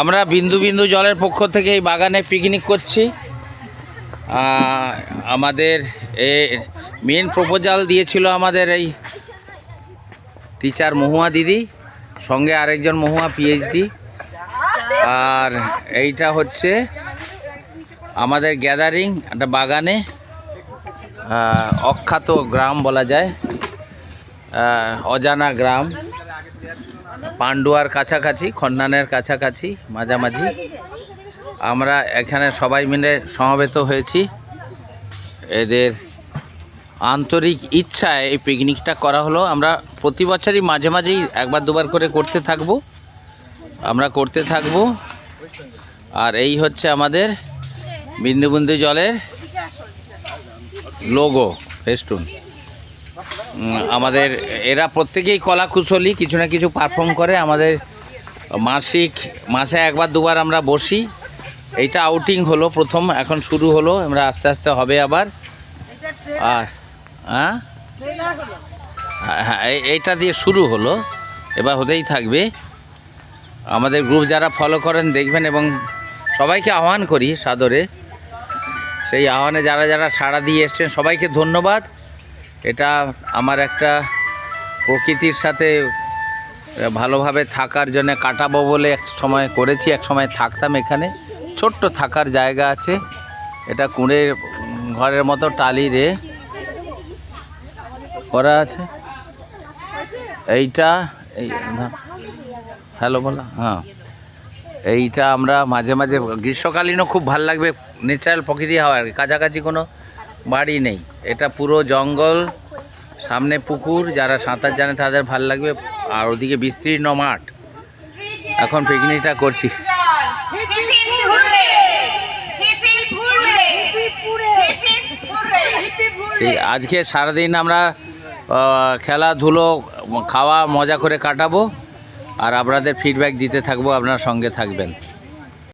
আমরা বিন্দু বিন্দু জলের পক্ষ থেকে এই বাগানে পিকনিক করছি। আমাদের এ মেন প্রপোজাল দিয়েছিল আমাদের এই টিচার মহুয়া দিদি, সঙ্গে আরেকজন মহুয়া পিএইচডি আর এইটা হচ্ছে আমাদের গ্যাদারিং একটা বাগানে অখ্যাত গ্রাম বলা যায় অজানা গ্রাম। পান্ডুয়ার কাছাকাছি খন্ডানের কাছাকাছি, মাঝামাঝি। আমরা এখানে সবাই মিলে সমবেত হয়েছি। এদের আন্তরিক ইচ্ছায় এই পিকনিকটা করা হলো। আমরা প্রতি বছরই মাঝে মাঝেই একবার দুবার করে করতে থাকব। আমরা করতে থাকব। আর এই হচ্ছে আমাদের বিন্দু বিন্দু জলের লোগো ফেস্টুন আমাদের এরা প্রত্যেকেই কলা কুশলী কিছু না কিছু পারফর্ম করে। আমাদের মাসিক মাসে একবার দুবার আমরা বসি। এইটা আউটিং হলো প্রথম এখন শুরু হলো আমরা আস্তে আস্তে হবে আবার। আর হ্যাঁ? হ্যাঁ, হ্যাঁ এই- এইটা দিয়ে শুরু হলো এবার হতেই থাকবে। আমাদের গ্রুপ যারা ফলো করেন দেখবেন এবং সবাইকে আহ্বান করি সাদরে। সেই আহ্বানে যারা যারা সাড়া দিয়ে এসছেন সবাইকে ধন্যবাদ। এটা আমার একটা প্রকৃতির সাথে ভালোভাবে থাকার জন্য কাটাবো বলে এক সময় করেছি এক সময় থাকতাম এখানে। ছোট্ট থাকার জায়গা আছে। এটা উম, ঘরের মতো টালি রে। করা আছে। এইটা এই হ্যালো বলা। হ্যাঁ। এইটা আমরা মাঝে মাঝে গ্রীষ্মকালীনও খুব ভালো লাগবে। ন্যাচারাল প্রকৃতি হাওয়ার কাছাকাছি কোনো বাড়ি নেই। এটা পুরো জঙ্গল, সামনে পুকুর, যারা সাঁতার জানে তাদের ভালো লাগবে। আর ওদিকে বিস্তীর্ণ মাঠ। এখন পিকনিকটা করছি। আজকে সারাদিন আমরা খেলাধুলো, খাওয়া, মজা করে কাটাবো। আর আপনাদের ফিডব্যাক দিতে থাকব, আপনার সঙ্গে থাকবেন।